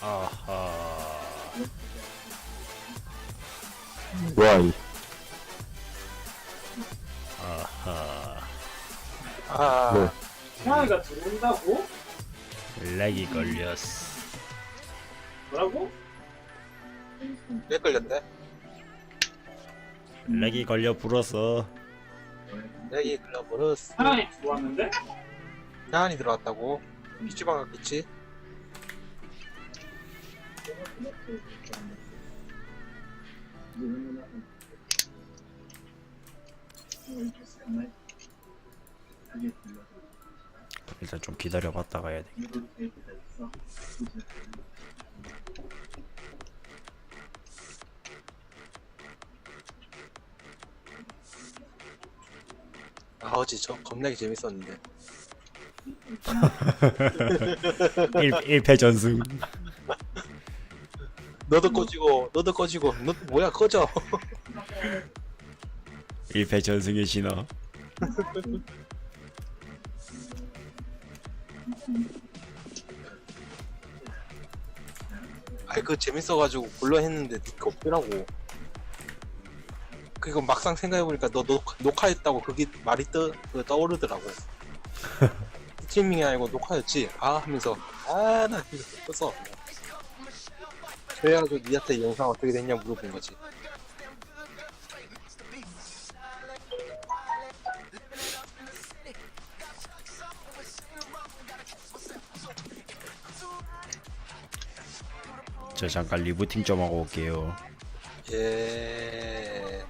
아하. 뭐야 이 아하. 아, 네. 하나가 들어온다고? 렉이 걸렸어. 뭐라고? 왜 걸렸대? 렉이 걸려 불었어. 내기 글러버렸어. 하나이 들어왔는데? 야한이 들어왔다고? PC방 갔겠지? 일단 좀 기다려 봤다가 해야 돼. 아, 어제 저 겁나게 재밌었는데. 1, 1패 전승. 너도 꺼지고, 너도 꺼지고, 너 뭐야, 꺼져. 1패 전승의 신화. 아이, 그거 재밌어가지고 골라 했는데 니가 없더라고. 그거 막상 생각해보니까 너 녹, 녹화했다고 그게 말이 떠, 그 떠오르더라고. 스트리밍이 아니고 녹화였지? 아 하면서 아나 이거 떴어. 그래가지고 니한테 이 영상 어떻게 됐냐 물어본 거지. 저 잠깐 리부팅 좀 하고 올게요. 예.